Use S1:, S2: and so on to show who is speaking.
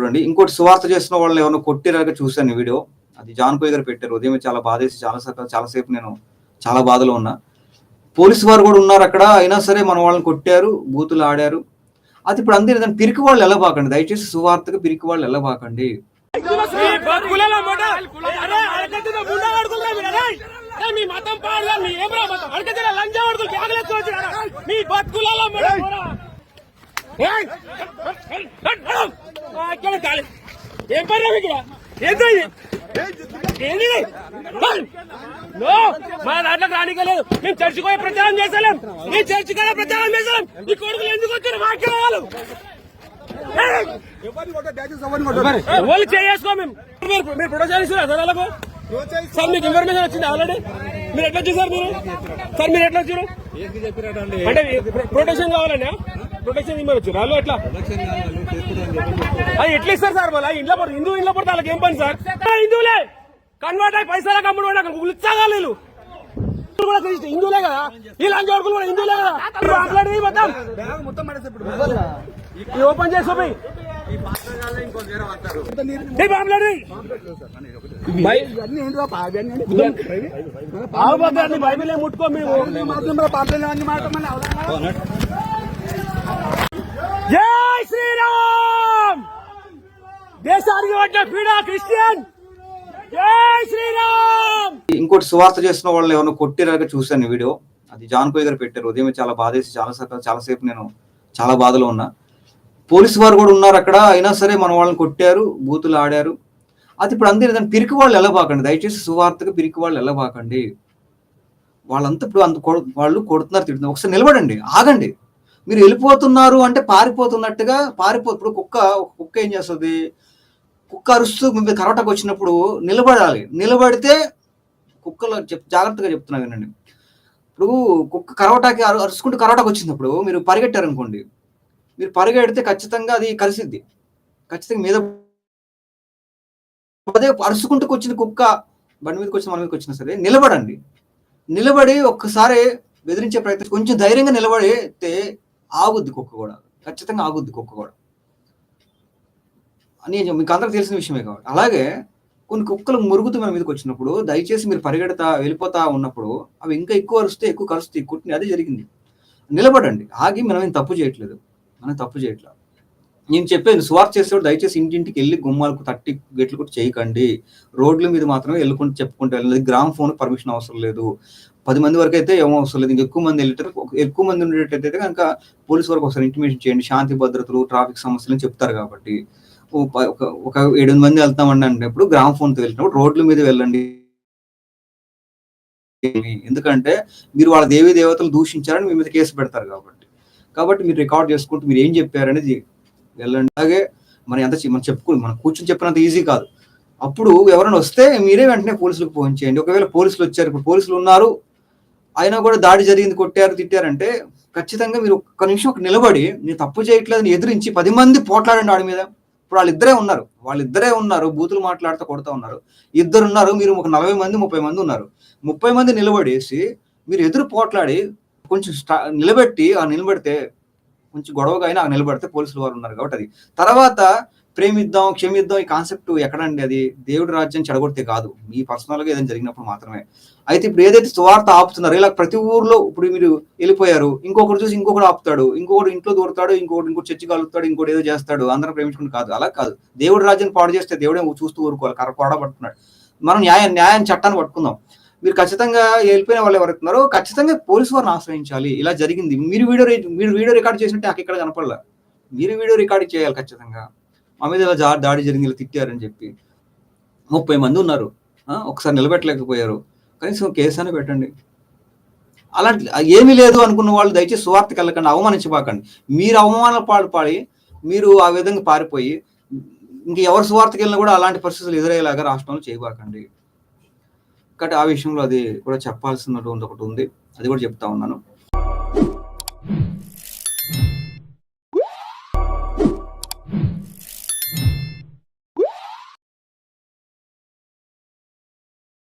S1: చూడండి. ఇంకోటి సువార్త చేసిన వాళ్ళని ఎవరినో కొట్టిరాక చూశాను వీడియో. అది జాన్కోయ్ గారు పెట్టారు. ఉదయం చాలా బాధేసి చాలా చాలాసేపు నేను చాలా బాధలో ఉన్నా. పోలీసు వారు కూడా ఉన్నారు అక్కడ. అయినా సరే మన వాళ్ళని కొట్టారు బూతులు ఆడారు. అది ఇప్పుడు అందరూ దాన్ని పిరికి వాళ్ళు ఎలా బాకండి? దయచేసి సువార్తగా పిరికి వాళ్ళు ఎలా బాకండి?
S2: మీ మతం పాడగా మీ ఏం రా మతం వచ్చి మీ బతుకులలో మొట పోరా. ఏం పని రా ఏంటో ఏంది మా దాంట్లో రానికే లేదు. మేము చర్చికి పోయి ప్రచారం చేసలేం. మీ చర్చి కూడా ప్రచారం చేసాం ఈ కొడుకులు ఎందుకు వచ్చారు వాక్యం వాళ్ళు ఎవరు చేసుకో మేము? మీరు ప్రొడక్షన్ ఇస్తున్నారు సార్ సార్ మీకు ఇన్ఫర్మేషన్ వచ్చింది ఆల్రెడీ మీరు ఎట్లా వచ్చారు మీరు? సార్ మీరు ఎట్లా వచ్చారు? అంటే ప్రొటెక్షన్ కావాలండి ప్రొటెక్షన్ ఇమ్మని వచ్చారు వాళ్ళు ఎట్లా? అది ఎట్లా ఇస్తారు సార్ మళ్ళీ ఇంట్లో పడు హిందూ ఇంట్లో పడితే వాళ్ళకి ఏం పని సార్? హిందువులే! కన్వర్ట్ అయ్యి వీళ్ళు. వీళ్ళు కూడా క్రిస్టి- హిందువులే కదా? ఈ లంచ్ కొడుకులు కూడా హిందువులే కదా? మాట్లాడేది మొత్తం ఇది ఓపెన్ చేసి పోయి బైబిల్ ముట్టుకో మేము జై శ్రీరామ్! దేశానికి పడ్డ పీడా క్రిస్టియన్! జై శ్రీరామ్!
S1: ఇంకోటి సువార్త చేసిన వాళ్ళని ఎవరినో కొట్టిరాక చూశాను వీడియో. అది జాన్కోయ్ గారు పెట్టారు. ఉదయం చాలా బాధేసి చాలా సక- చాలాసేపు నేను చాలా బాధలో ఉన్నా. పోలీసు వారు కూడా ఉన్నారు అక్కడ. అయినా సరే మన వాళ్ళని కొట్టారు బూతులు ఆడారు. అది ఇప్పుడు అందరూ దాన్ని పిరికి వాళ్ళు ఎలా బాకండి? దయచేసి సువార్తగా పిరికి వాళ్ళు ఎలా బాకండి? వాళ్ళంతా ఇప్పుడు అంత కొడు- వాళ్ళు కొడుతున్నారు తిడుతున్నారు. ఒకసారి నిలబడండి ఆగండి. మీరు వెళ్ళిపోతున్నారు అంటే పారిపోతున్నట్టుగా పారిపో ఇప్పుడు కుక్క కుక్క ఏం చేస్తుంది? కుక్క అరుస్తూ మీ కరోటకు కరోటాకు వచ్చినప్పుడు నిలబడాలి. నిలబడితే కుక్కలో చెప్ జాగ్రత్తగా చెప్తున్నా వినండి. ఇప్పుడు కుక్క కరోటాకి అరుసుకుంటూ అరుచుకుంటూ కరోటాకు వచ్చినప్పుడు మీరు పరిగెట్టారు అనుకోండి మీరు పరిగెడితే ఖచ్చితంగా అది కలిసిద్ది. ఖచ్చితంగా మీద అదే అరుచుకుంటూ వచ్చిన కుక్క బండి మీదకి వచ్చిన మన మీదకి వచ్చినా సరే నిలబడండి. నిలబడి ఒక్కసారి బెదిరించే ప్రయత్నం కొంచెం ధైర్యంగా నిలబడితే ఆగుద్ది కుక్క కూడా. ఖచ్చితంగా ఆగుద్ది కుక్క కూడా. అని మీకు అందరికి తెలిసిన విషయమే కాబట్టి. అలాగే కొన్ని కుక్కలు మురుగుతూ మన మీదకి వచ్చినప్పుడు దయచేసి మీరు పరిగెడతా వెళ్ళిపోతా ఉన్నప్పుడు అవి ఇంకా ఎక్కువ అరుస్తే ఎక్కువ కరుస్తాయి. కుట్టిన అదే జరిగింది. నిలబడండి. ఆగి మనం ఏం తప్పు చేయట్లేదు. మనం తప్పు చేయట్లేదు నేను చెప్పాను సువార్త చేసేవాడు దయచేసి ఇంటింటికి వెళ్ళి గుమ్మాలకు తట్టి గేట్లు కూడా చేయకండి. రోడ్ల మీద మాత్రమే వెళ్ళుకుంటూ చెప్పుకుంటూ వెళ్ళలేదు గ్రామ్ ఫోన్ పర్మిషన్ అవసరం లేదు. పది మంది వరకు అయితే ఏమో అవసరం లేదు. ఇంకా ఎక్కువ మంది వెళ్ళేటారు ఎక్కువ మంది ఉండేటట్టయితే కనుక పోలీస్ వరకు ఒకసారి ఇంటిమేషన్ చేయండి. శాంతి భద్రతలు ట్రాఫిక్ సమస్యలు చెప్తారు కాబట్టి. ఒక ఏడు మంది వెళ్తామండి అన్నప్పుడు గ్రామ ఫోన్తో వెళ్ళినప్పుడు రోడ్ల మీద వెళ్ళండి. ఎందుకంటే మీరు వాళ్ళ దేవీ దేవతలు దూషించారని మీ మీద కేసు పెడతారు కాబట్టి. కాబట్టి మీరు రికార్డ్ చేసుకుంటూ మీరు ఏం చెప్పారనేది వెళ్ళండి. అలాగే మనం ఎంత మనం చెప్పుకో మనం కూర్చొని చెప్పినంత ఈజీ కాదు. అప్పుడు ఎవరైనా వస్తే మీరే వెంటనే పోలీసులకు ఫోన్ చేయండి. ఒకవేళ పోలీసులు వచ్చారు ఇప్పుడు పోలీసులు ఉన్నారు అయినా కూడా దాడి జరిగింది కొట్టారు తిట్టారంటే ఖచ్చితంగా మీరు ఒక్క నిమిషం ఒక నిలబడి నేను తప్పు చేయట్లేదు ఎదిరించి పది మంది పోట్లాడండి ఆడి మీద. ఇప్పుడు వాళ్ళిద్దరే ఉన్నారు. వాళ్ళిద్దరే ఉన్నారు బూతులు మాట్లాడుతూ కొడుతూ ఉన్నారు. ఇద్దరు ఉన్నారు మీరు ఒక నలభై మంది ముప్పై మంది ఉన్నారు. ముప్పై మంది నిలబడేసి మీరు ఎదురు పోట్లాడి కొంచెం స్టా- నిలబెట్టి ఆ నిలబడితే కొంచెం గొడవగా అయినా ఆ నిలబడితే పోలీసులు వారు ఉన్నారు కాబట్టి అది. తర్వాత ప్రేమిద్దాం క్షమిద్దాం ఈ కాన్సెప్ట్ ఎక్కడండి? అది దేవుడి రాజ్యం చెడగొడితే కాదు. మీ పర్సనల్గా ఏదైనా జరిగినప్పుడు మాత్రమే. అయితే ఇప్పుడు ఏదైతే సువార్త ఆపుతున్నారో ఇలా ప్రతి ఊర్లో ఇప్పుడు మీరు వెళ్ళిపోయారు ఇంకొకరు చూసి ఇంకొకరు ఆపుతాడు ఇంకొకరు ఇంట్లో దూరతాడు ఇంకొకటి ఇంకోటి చర్చి కలుగుతాడు ఇంకోటి ఏదో చేస్తాడు అందరం ప్రేమించుకుని కాదు. అలా కాదు. దేవుడి రాజ్యాన్ని పాడు చేస్తే దేవుడే చూస్తూ ఊరుకోవాలి కర కొడ పట్టుకున్నాడు. మనం న్యాయం న్యాయం చట్టాన్ని పట్టుకుందాం. మీరు ఖచ్చితంగా వెళ్ళిపోయిన వాళ్ళు ఎవరుతున్నారో ఖచ్చితంగా పోలీసు వారిని ఆశ్రయించాలి. ఇలా జరిగింది. మీరు వీడియో మీరు వీడియో రికార్డ్ చేసినట్టు నాకు ఇక్కడ కనపడలే. మీరు వీడియో రికార్డ్ చేయాలి ఖచ్చితంగా. మా మీద ఇలా దాడి జరిగింది ఇలా తిట్టారని చెప్పి ముప్పై మంది ఉన్నారు. ఒకసారి నిలబెట్టలేకపోయారు. కనీసం కేసు అని పెట్టండి. అలాంటి ఏమీ లేదు అనుకున్న వాళ్ళు దయచేసి సువార్తకి వెళ్ళకండి అవమానించబాకండి. మీరు అవమాన పాడు పాడి మీరు ఆ విధంగా పారిపోయి ఇంక ఎవరు సువార్తకి వెళ్ళినా కూడా అలాంటి పరిస్థితులు ఎదురయ్యేలాగా రాష్ట్రంలో చేయబాకండి. కాబట్టి ఆ విషయంలో అది కూడా చెప్పాల్సినటువంటి ఒకటి ఉంది. అది కూడా చెప్తా ఉన్నాను.